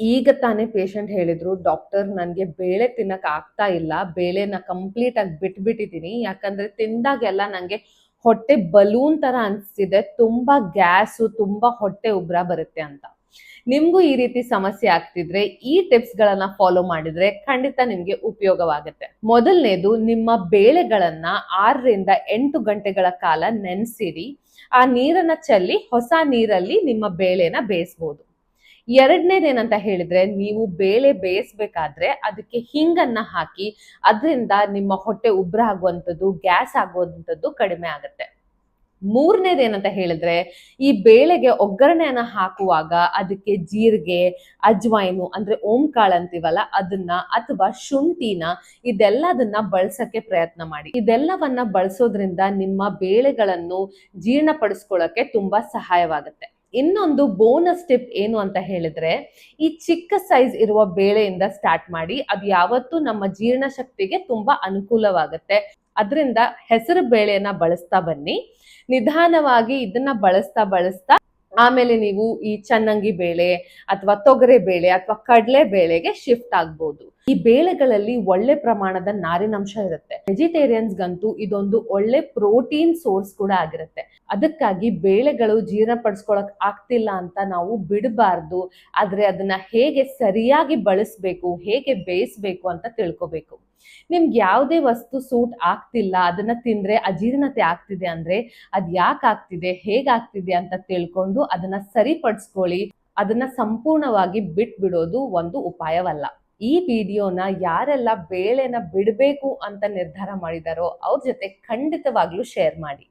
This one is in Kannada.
ಈಗ ತಾನೇ ಪೇಷಂಟ್ ಹೇಳಿದ್ರು ಡಾಕ್ಟರ್ ನನಗೆ ಬೇಳೆ ತಿನ್ನಕ್ ಆಗ್ತಾ ಇಲ್ಲ, ಬೇಳೆನ ಕಂಪ್ಲೀಟ್ ಆಗಿ ಬಿಟ್ಬಿಟ್ಟಿದ್ದೀನಿ ಯಾಕಂದ್ರೆ ತಿಂದಾಗೆಲ್ಲ ನಂಗೆ ಹೊಟ್ಟೆ ಬಲೂನ್ ತರ ಅನ್ಸ್ತಿದೆ, ತುಂಬಾ ಗ್ಯಾಸು ತುಂಬಾ ಹೊಟ್ಟೆ ಉಬ್ರ ಬರುತ್ತೆ ಅಂತ. ನಿಮ್ಗೂ ಈ ರೀತಿ ಸಮಸ್ಯೆ ಆಗ್ತಿದ್ರೆ ಈ ಟಿಪ್ಸ್ ಗಳನ್ನ ಫಾಲೋ ಮಾಡಿದ್ರೆ ಖಂಡಿತ ನಿಮ್ಗೆ ಉಪಯೋಗವಾಗುತ್ತೆ. ಮೊದಲನೇದು, ನಿಮ್ಮ ಬೇಳೆಗಳನ್ನ ಆರರಿಂದ ಎಂಟು ಗಂಟೆಗಳ ಕಾಲ ನೆನೆಸಿರಿ. ಆ ನೀರನ್ನ ಚೆಲ್ಲಿ ಹೊಸ ನೀರಲ್ಲಿ ನಿಮ್ಮ ಬೇಳೆನ ಬೇಯಿಸ್ಬೋದು. ಎರಡನೇದೇನಂತ ಹೇಳಿದ್ರೆ, ನೀವು ಬೇಳೆ ಬೇಯಿಸ್ಬೇಕಾದ್ರೆ ಅದಕ್ಕೆ ಹಿಂಗನ್ನ ಹಾಕಿ, ಅದರಿಂದ ನಿಮ್ಮ ಹೊಟ್ಟೆ ಉಬ್ರ ಆಗುವಂಥದ್ದು, ಗ್ಯಾಸ್ ಆಗುವಂಥದ್ದು ಕಡಿಮೆ ಆಗುತ್ತೆ. ಮೂರನೇದೇನಂತ ಹೇಳಿದ್ರೆ, ಈ ಬೇಳೆಗೆ ಒಗ್ಗರಣೆಯನ್ನ ಹಾಕುವಾಗ ಅದಕ್ಕೆ ಜೀರಿಗೆ, ಅಜ್ವಾಯಿನು ಅಂದ್ರೆ ಓಂಕಾಳು ಅಂತೀವಲ್ಲ, ಅದನ್ನ ಅಥವಾ ಶುಂಠಿನ, ಇದೆಲ್ಲದನ್ನ ಬಳಸಕ್ಕೆ ಪ್ರಯತ್ನ ಮಾಡಿ. ಇದೆಲ್ಲವನ್ನ ಬಳಸೋದ್ರಿಂದ ನಿಮ್ಮ ಬೇಳೆಗಳನ್ನು ಜೀರ್ಣಪಡಿಸ್ಕೊಳ್ಳಕ್ಕೆ ತುಂಬಾ ಸಹಾಯವಾಗುತ್ತೆ. ಇನ್ನೊಂದು ಬೋನಸ್ ಟಿಪ್ ಏನು ಅಂತ ಹೇಳಿದ್ರೆ, ಈ ಚಿಕ್ಕ ಸೈಜ್ ಇರುವ ಬೇಳೆಯಿಂದ ಸ್ಟಾರ್ಟ್ ಮಾಡಿ, ಅದು ಯಾವತ್ತೂ ನಮ್ಮ ಜೀರ್ಣ ಶಕ್ತಿಗೆ ತುಂಬಾ ಅನುಕೂಲವಾಗುತ್ತೆ. ಅದರಿಂದ ಹೆಸರು ಬೇಳೆಯನ್ನ ಬಳಸ್ತಾ ಬನ್ನಿ. ನಿಧಾನವಾಗಿ ಇದನ್ನ ಬಳಸ್ತಾ ಬಳಸ್ತಾ ಆಮೇಲೆ ನೀವು ಈ ಚನ್ನಂಗಿ ಬೇಳೆ ಅಥವಾ ತೊಗರೆ ಬೇಳೆ ಅಥವಾ ಕಡಲೆ ಬೇಳೆಗೆ ಶಿಫ್ಟ್ ಆಗ್ಬೋದು. ಈ ಬೇಳೆಗಳಲ್ಲಿ ಒಳ್ಳೆ ಪ್ರಮಾಣದ ನಾರಿನಂಶ ಇರುತ್ತೆ. ವೆಜಿಟೇರಿಯನ್ಸ್ಗಂತೂ ಇದೊಂದು ಒಳ್ಳೆ ಪ್ರೋಟೀನ್ ಸೋರ್ಸ್ ಕೂಡ ಆಗಿರುತ್ತೆ. ಅದಕ್ಕಾಗಿ ಬೇಳೆಗಳು ಜೀರ್ಣಪಡಿಸ್ಕೊಳಕ್ ಆಗ್ತಿಲ್ಲ ಅಂತ ನಾವು ಬಿಡಬಾರ್ದು. ಆದ್ರೆ ಅದನ್ನ ಹೇಗೆ ಸರಿಯಾಗಿ ಬಳಸ್ಬೇಕು, ಹೇಗೆ ಬೇಯಿಸ್ಬೇಕು ಅಂತ ತಿಳ್ಕೊಬೇಕು. ನಿಮ್ಗೆ ಯಾವುದೇ ವಸ್ತು ಸೂಟ್ ಆಗ್ತಿಲ್ಲ, ಅದನ್ನ ತಿಂದ್ರೆ ಅಜೀರ್ಣತೆ ಆಗ್ತಿದೆ ಅಂದ್ರೆ ಅದ್ ಯಾಕೆ ಆಗ್ತಿದೆ ಹೇಗಾಗ್ತಿದೆ ಅಂತ ತಿಳ್ಕೊಂಡು ಅದನ್ನ ಸರಿಪಡಿಸ್ಕೊಳ್ಳಿ, ಅದನ್ನ ಸಂಪೂರ್ಣವಾಗಿ ಬಿಟ್ಬಿಡೋದು ಒಂದು ಉಪಾಯವಲ್ಲ. ಈ ವಿಡಿಯೋನ ಯಾರೆಲ್ಲ ಬೇಳೆನ ಬಿಡಬೇಕು ಅಂತ ನಿರ್ಧಾರ ಮಾಡಿದಾರೋ ಅವ್ರ ಜೊತೆ ಖಂಡಿತವಾಗ್ಲೂ ಶೇರ್ ಮಾಡಿ.